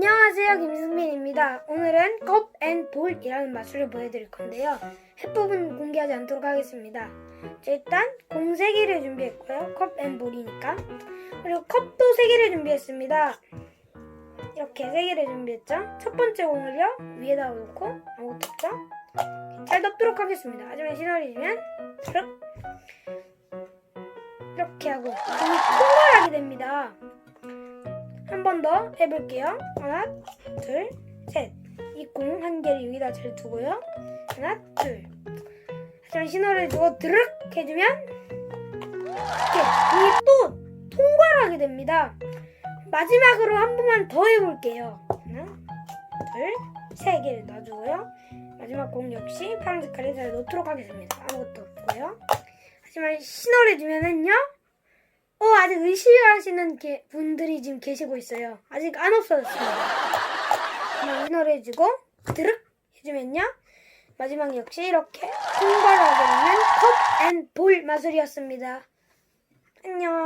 안녕하세요 김승민입니다. 오늘은 컵앤 볼이라는 마술을 보여드릴 건데요. 해법은 공개하지 않도록 하겠습니다. 자, 일단 공 3개를 준비했고요. 컵앤 볼이니까. 그리고 컵도 3개를 준비했습니다. 이렇게 3개를 준비했죠. 첫 번째 공을요. 위에다 놓고 아무것도 없죠. 잘 덮도록 하겠습니다. 하지만 시너리 주면 르륵 이렇게 하고 공이 통과하게 됩니다. 한 번 더 해볼게요. 하나, 둘, 셋. 이 공 한 개를 여기다 잘 두고요. 하나, 둘. 하지만 신호를 주고 드륵 해주면 이렇게 공이 또 통과를 하게 됩니다. 마지막으로 한 번만 더 해볼게요. 하나, 둘, 세 개를 놔주고요. 마지막 공 역시 파란 색깔에 잘 놓도록 하겠습니다. 아무것도 없고요. 하지만 신호를 주면은요. 어, 아직 의심하시는 게- 분들이 지금 계시고 있어요. 아직 안. 그냥 신호를 해주고, 드륵 해주면요. 마지막 역시 이렇게 통과를 하게 되는 컵 앤 볼 마술이었습니다. 안녕.